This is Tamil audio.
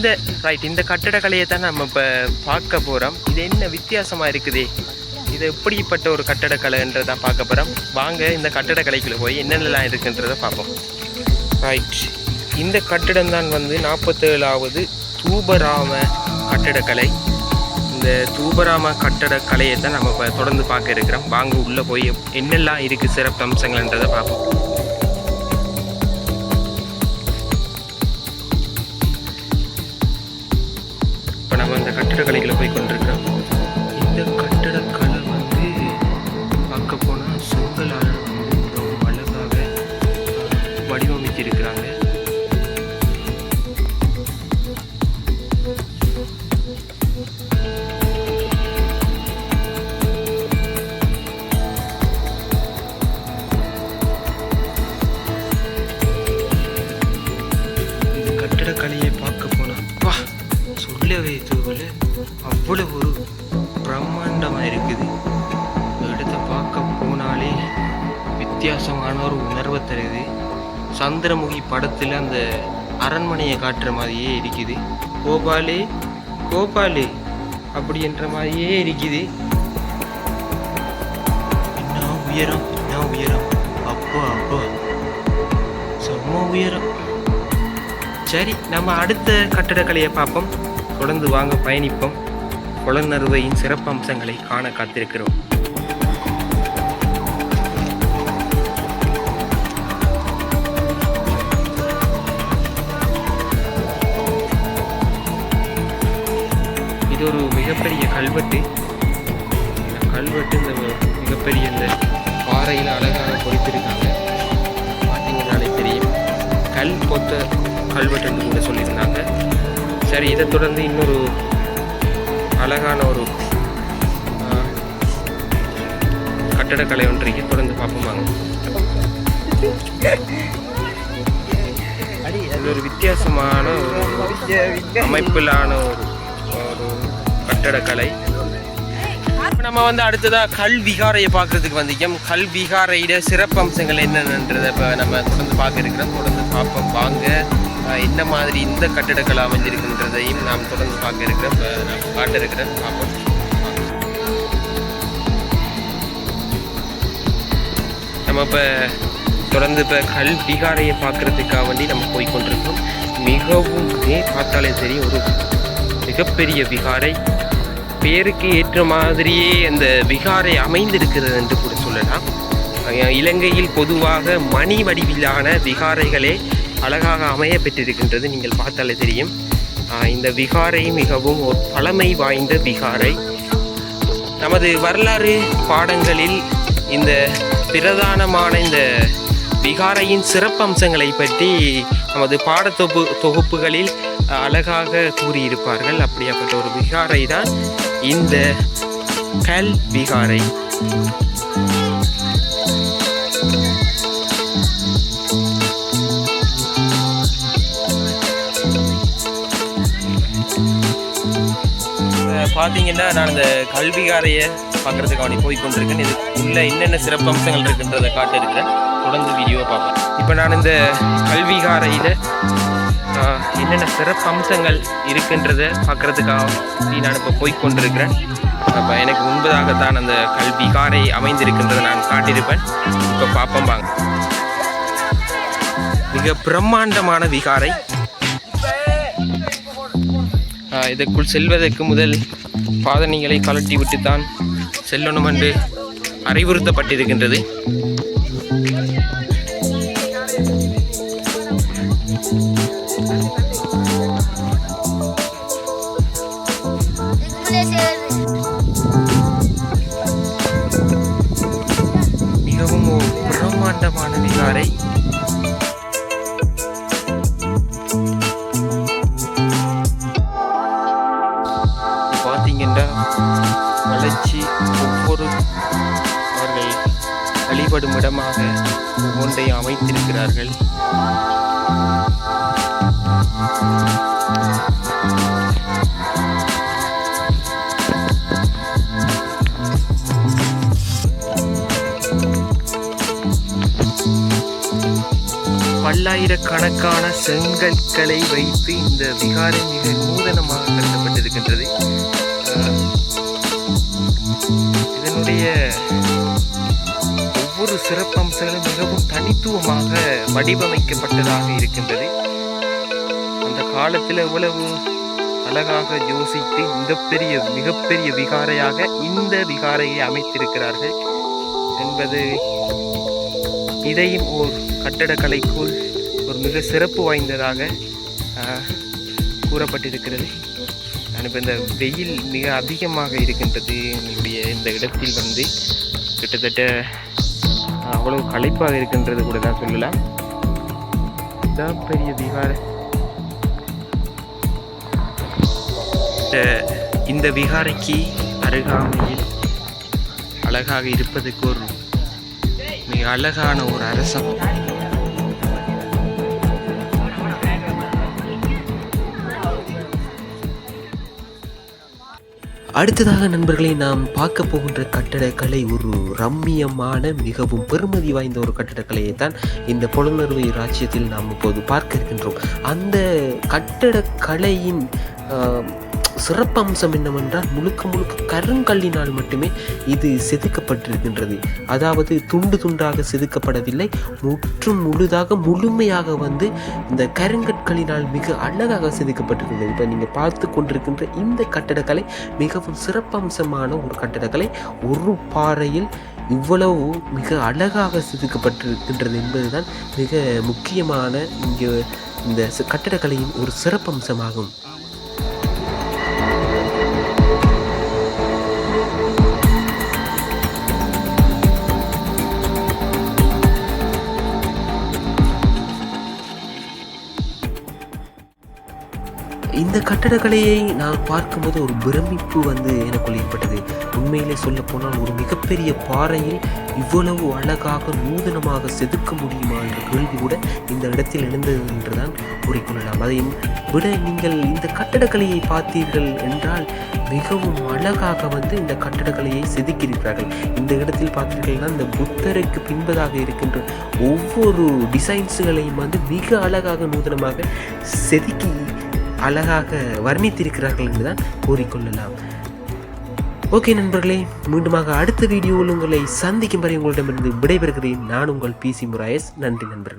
இந்த ரைட் இந்த கட்டடக்கலையை தான் நம்ம இப்போ பார்க்க போகிறோம் இது என்ன வித்தியாசமாக இருக்குதே? இது எப்படிப்பட்ட ஒரு கட்டடக்கலைன்றதை பார்க்க போகிறோம் வாங்க இந்த கட்டிடக்கலைக்குள்ளே போய் என்னென்னலாம் இருக்குன்றதை பார்ப்போம். ரைட் இந்த கட்டிடம் தான் வந்து நாற்பத்தேழாவது தூபராம கட்டடக்கலை. இந்த தூபராம கட்டடக்கலையை தான் நம்ம இப்போ தொடர்ந்து பார்க்க இருக்கிறோம். வாங்க உள்ளே போய் என்னெல்லாம் இருக்குது சிறப்பு அம்சங்கள்ன்றதை பார்ப்போம். நம்ம போய் கொண்டிருக்கிறோம். அவ்வளவு ஒரு பிரம்மாண்டமாக இருக்குது. இடத்த பார்க்க போனாலே வித்தியாசமான ஒரு உணர்வை தருது. சந்திரமுகி படத்தில் அந்த அரண்மனையை காட்டுற மாதிரியே இருக்குது. கோபாலே கோபாலே அப்படின்ற மாதிரியே இருக்குது. என்ன உயரம் என்ன உயரம். அப்போ அப்போ. செம்ம உயரம். சரி நம்ம அடுத்த கட்டடக்கலையை பார்ப்போம். தொடர்ந்து வாங்க பயணிப்போம். புலனறுவையின் சிறப்பு அம்சங்களை காண காத்திருக்கிறோம். இது ஒரு மிகப்பெரிய கல்வெட்டு. இந்த கல்வெட்டு இந்த மிகப்பெரிய இந்த பாறையில் அழகாக பொறித்திருக்காங்க. பார்த்தீங்கன்னாலே தெரியும். கல் பொத்த கல்வெட்டுன்னு கூட சொல்லியிருந்தாங்க. சரி இதை தொடர்ந்து இன்னொரு அழகான ஒரு கட்டடக்கலை ஒன்றைக்கு தொடர்ந்து பார்ப்போம் வாங்க. இது ஒரு வித்தியாசமான ஒரு அமைப்பிலான ஒரு ஒரு கட்டடக்கலை. இப்ப நம்ம வந்து அடுத்ததா கல் விகாரையை பார்க்கறதுக்கு வந்திருக்கோம். கல் விகாரையிட சிறப்பம்சங்கள் என்னென்னன்றதை இப்போ நம்ம தொடர்ந்து பார்க்க இருக்கிறோம். தொடர்ந்து பார்ப்போம். வாங்க. என்ன மாதிரி இந்த கட்டிடக்கலை அமைஞ்சிருக்குன்றதையும் நாம் தொடர்ந்து பார்க்க இருக்கிறோம். நான் காட்ட இருக்கிறேன் பார்ப்போம். நம்ம இப்போ தொடர்ந்து இப்போ கல் விகாரையை பார்க்குறதுக்காக வேண்டி நம்ம போய் கொண்டிருக்கோம் மிகவும் பார்த்தாலே சரி ஒரு மிகப்பெரிய விகாரை. பேருக்கு ஏற்ற மாதிரியே அந்த விகாரை அமைந்திருக்கிறது என்று கூட சொல்லலாம். இலங்கையில் பொதுவாக மணி வடிவிலான விகாரைகளே அழகாக அமைய பெற்றிருக்கின்றது நீங்கள் பார்த்தாலே தெரியும். இந்த விகாரை மிகவும் ஒரு பழமை வாய்ந்த விகாரை. நமது வரலாறு பாடங்களில் இந்த பிரதானமான இந்த விகாரையின் சிறப்பம்சங்களை பற்றி நமது பாடத்தொகு தொகுப்புகளில் அழகாக கூறியிருப்பார்கள். அப்படியாப்பட்ட ஒரு விகாரை தான் இந்த கல் விகாரை. பார்த்தீங்கன்னா நான் இந்த கல்விகாரையை பார்க்குறதுக்கு அவனை போய் கொண்டிருக்கேன் இது உள்ள என்னென்ன சிறப்பம்சங்கள் இருக்குன்றதை காட்டியிருக்கிறேன். தொடர்ந்து வீடியோவை பார்ப்பேன் இப்போ நான் இந்த கல்விகாரையில் என்னென்ன சிறப்பம்சங்கள் இருக்குன்றதை பார்க்குறதுக்காக நான் இப்போ போய் கொண்டிருக்கிறேன் அப்போ எனக்கு முன்பதாகத்தான் அந்த கல்விகாரை அமைந்திருக்கின்றதை நான் காட்டியிருப்பேன். இப்போ பார்ப்போம் வாங்க. மிக பிரம்மாண்டமான விகாரை. இதற்குள் செல்வதற்கு முதல் பாதணிகளை கலட்டி விட்டுத்தான் செல்லணும் என்று அறிவுறுத்தப்பட்டிருக்கின்றது. மிகவும் பிரம்மாண்டமான விகாரை வளர்ச்சி ஒவ்வொரு அவர்கள் வழிபடும் இடமாக ஒன்றை அமைத்திருக்கிறார்கள். பல்லாயிரக்கணக்கான செங்கற்களை வைத்து இந்த விகாரை மிக நூதனமாக கருதப்பட்டிருக்கின்றது சிறப்பம்சங்களும் மிகவும் தனித்துவமாக வடிவமைக்கப்பட்டதாக இருக்கின்றது. அந்த காலத்தில் எவ்வளவு அழகாக யோசித்து மிகப்பெரிய மிகப்பெரிய விகாரையாக இந்த விகாரையை அமைத்திருக்கிறார்கள் என்பது இதையும் ஓர் கட்டடக்கலைக்குள் ஒரு மிக சிறப்பு வாய்ந்ததாக கூறப்பட்டிருக்கிறது. நான் இப்போ இந்த வெயில் மிக அதிகமாக இருக்கின்றது என்னுடைய இந்த இடத்தில் வந்து கிட்டத்தட்ட அவ்வளவு களைப்பாக இருக்கின்றது கூட தான் சொல்லலாம் இதான் பெரிய விகார. இந்த- இந்த விகாரைக்கு அருகாமையில் அழகாக இருப்பதுக்கு ஒரு மிக அழகான ஒரு அரசம். அடுத்ததாக நண்பர்களை நாம் பார்க்க போகின்ற கட்டடக்கலை ஒரு ரம்மியமான மிகவும் பெருமதி வாய்ந்த ஒரு கட்டடக்கலையை தான் இந்த புலனறுவை ராஜ்யத்தில் நாம் இப்போது பார்க்க இருக்கின்றோம். அந்த கட்டடக்கலையின் ஆஹ், சிறப்பம்சம் என்னவென்றால் முழுக்க முழுக்க கருங்கல்லினால் மட்டுமே இது செதுக்கப்பட்டிருக்கின்றது. அதாவது துண்டு துண்டாக செதுக்கப்படவில்லை. முற்றும் முழுதாக முழுமையாக வந்து இந்த கருங்கற்களினால் மிக அழகாக செதுக்கப்பட்டிருக்கின்றது. இப்போ நீங்கள் பார்த்து கொண்டிருக்கின்ற இந்த கட்டடக்கலை மிகவும் சிறப்பம்சமான ஒரு கட்டடக்கலை. ஒரு பாறையில் இவ்வளவு மிக அழகாக செதுக்கப்பட்டிருக்கின்றது என்பதுதான் மிக முக்கியமான இங்கே இந்த கட்டடக்கலையின் ஒரு சிறப்பம்சமாகும். இந்த கட்டடக்கலையை நான் பார்க்கும்போது ஒரு பிரமிப்பு வந்து எனக்குள் ஏற்பட்டது. உண்மையிலே சொல்ல போனால் ஒரு மிகப்பெரிய பாறையில் இவ்வளவு அழகாக நூதனமாக செதுக்க முடியுமா என்ற கேள்வி கூட இந்த இடத்தில் எழுந்தது என்றுதான் கூறிக்கொள்ளலாம். அதையும் விட நீங்கள் இந்த கட்டடக்கலையை பார்த்தீர்கள் என்றால் மிகவும் அழகாக வந்து இந்த கட்டடக்கலையை செதுக்கியிருக்கிறார்கள். இந்த இடத்தில் பார்த்தீர்கள்னா இந்த புத்தருக்கு பின்பதாக இருக்கின்ற ஒவ்வொரு டிசைன்ஸுகளையும் வந்து மிக அழகாக நூதனமாக செதுக்கி அழகாக வர்ணித்திருக்கிறார்கள் என்றுதான் கூறிக்கொள்ளலாம். ஓகே நண்பர்களே மீண்டுமாக அடுத்த வீடியோவில் உங்களை சந்திக்கும் வரை உங்களிடமிருந்து விடைபெறுகிறேன். நான் உங்கள் பிசி முராயஸ். நன்றி நண்பர்கள்.